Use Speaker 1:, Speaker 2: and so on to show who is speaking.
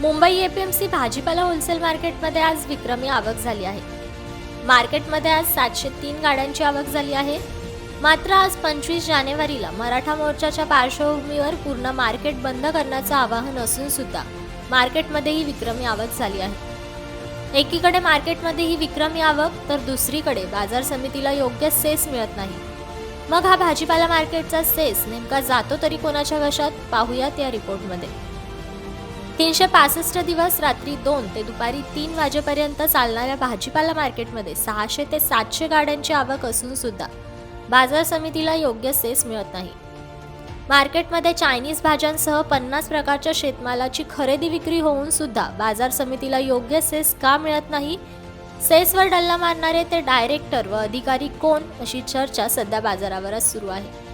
Speaker 1: Mumbai APMC भाजीपाला wholesale मार्केटमध्ये आज विक्रमी आवक झाली आहे. मार्केटमध्ये आज सातशे तीन गाड्यांची आवक झाली आहे. मात्र आज पंचवीस जानेवारीला मराठा मोर्चाच्या पार्श्वभूमीवर पूर्ण मार्केट बंद करण्याचं आवाहन असून सुद्धा मार्केटमध्ये ही विक्रमी आवक झाली आहे. एकीकडे मार्केटमध्ये ही विक्रमी आवक तर दुसरीकडे बाजार समितीला योग्य सेस मिळत नाही. मग हा भाजीपाला मार्केटचा सेस नेमका जातो तरी कोणाच्या घशात पाहूयात या रिपोर्टमध्ये तीनशे पासष्ट दिवस रात्री दोन ते दुपारी तीन वाजेपर्यंत चालणाऱ्या भाजीपाला मार्केटमध्ये सहाशे ते सातशे गाड्यांची आवक असून सुद्धा बाजार समितीला योग्य सेस मिळत नाही. मार्केटमध्ये चायनीज भाज्यांसह पन्नास प्रकारच्या शेतमालाची खरेदी विक्री होऊन सुद्धा बाजार समितीला योग्य सेस का मिळत नाही? सेसवर डल्ला मारणारे ते डायरेक्टर व अधिकारी कोण? अशी चर्चा सध्या बाजारावरच सुरू आहे.